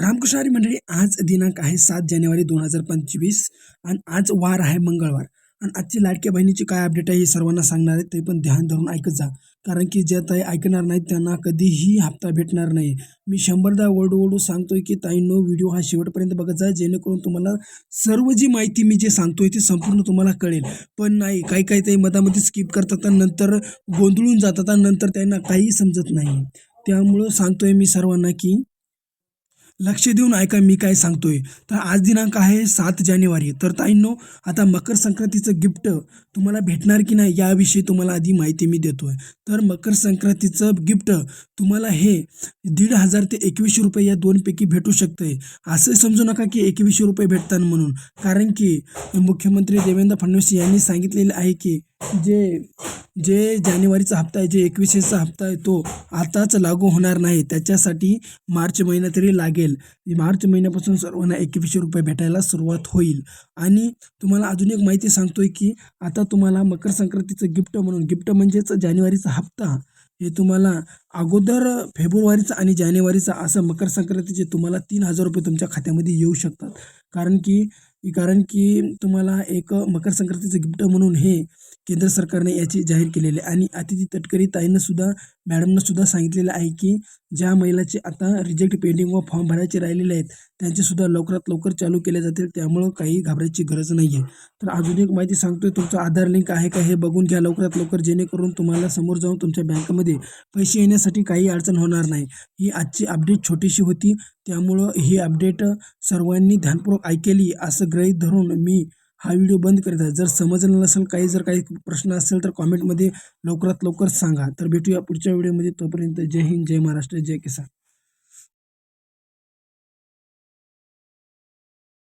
रामकृष्णारी मंडळी आज दिनांक आहे सात जानेवारी दोन हजार पंचवीस आणि आज वार आहे मंगळवार. आणि आजची लाडक्या बहिणीची काय अपडेट आहे हे सर्वांना सांगणार आहे ते पण ध्यान धरून ऐकत जा. कारण की ज्या ताई ऐकणार नाहीत त्यांना कधीही हप्ता भेटणार नाही. मी शंभरदा ओरडू ओरडू सांगतोय की ताईंनो व्हिडिओ हा शेवटपर्यंत बघत जा जेणेकरून तुम्हाला सर्व जी माहिती मी जे सांगतोय ती संपूर्ण तुम्हाला कळेल. पण नाही काही काही ताई मधामध्ये स्किप करतात नंतर गोंधळून जातात नंतर त्यांना काही समजत नाही. त्यामुळं सांगतोय मी सर्वांना की लक्ष देऊन ऐका मी काय सांगतोय. तर आज दिनांक आहे सात जानेवारी. तर ताईंनो आता मकर संक्रांतीचं गिफ्ट तुम्हाला भेटणार की नाही याविषयी तुम्हाला आधी माहिती मी देतोय. तर मकर संक्रांतीचं गिफ्ट तुम्हाला हे दीड हजार ते एकवीसशे रुपये या दोनपैकी भेटू शकते असं समजू नका की एकवीसशे रुपये भेटतात म्हणून. कारण की मुख्यमंत्री देवेंद्र फडणवीस यांनी सांगितलेलं आहे की जे जे जानेवारीचा हप्ता आहे जे एकवीसशेचा हप्ता आहे तो आताच लागू होणार नाही. त्याच्यासाठी मार्च महिना तरी लागेल. मार्च महिन्यापासून सर्वांना एकवीसशे रुपये भेटायला सुरुवात होईल. आणि तुम्हाला अजून एक माहिती सांगतोय की आता तुम्हाला मकर संक्रांतीचं गिफ्ट म्हणून गिफ्ट म्हणजेच जानेवारीचा हप्ता हे तुम्हाला अगोदर फेब्रुवारीचा आणि जानेवारीचा असं मकर संक्रांतीचे तुम्हाला तीन हजार रुपये तुमच्या खात्यामध्ये येऊ शकतात. कारण की कारण की तुम्हाला एक मकर संक्रांतीचं गिफ्ट म्हणून हे केंद्र सरकारने याची जाहीर केलेली आहे. आणि अतिथी तटकरी ताईनं सुद्धा मॅडमनं सुद्धा सांगितलेलं आहे की ज्या महिलाचे आता रिजेक्ट पेंडिंग व फॉर्म भरायचे राहिलेले आहेत त्यांचे सुद्धा लवकरात लवकर चालू केले जातील त्यामुळं काही घाबरायची गरज नाही आहे तर अजून एक माहिती सांगतोय तुमचं आधार लिंक आहे का हे बघून घ्या लवकरात लवकर जेणेकरून तुम्हाला समोर जाऊन तुमच्या बँकेमध्ये पैसे येण्यासाठी काही अडचण होणार नाही. ही आजची अपडेट छोटीशी होती त्यामुळं ही अपडेट सर्वांनी ध्यानपूर्वक ऐकेली असं गृहीत धरून मी हा व्हिडिओ बंद करीत आहे. जर समजलं नसेल काही जर काही प्रश्न असेल तर कॉमेंटमध्ये लवकरात लवकर सांगा. तर भेटूया पुढच्या व्हिडिओमध्ये. तोपर्यंत जय हिंद जय महाराष्ट्र जय किसान.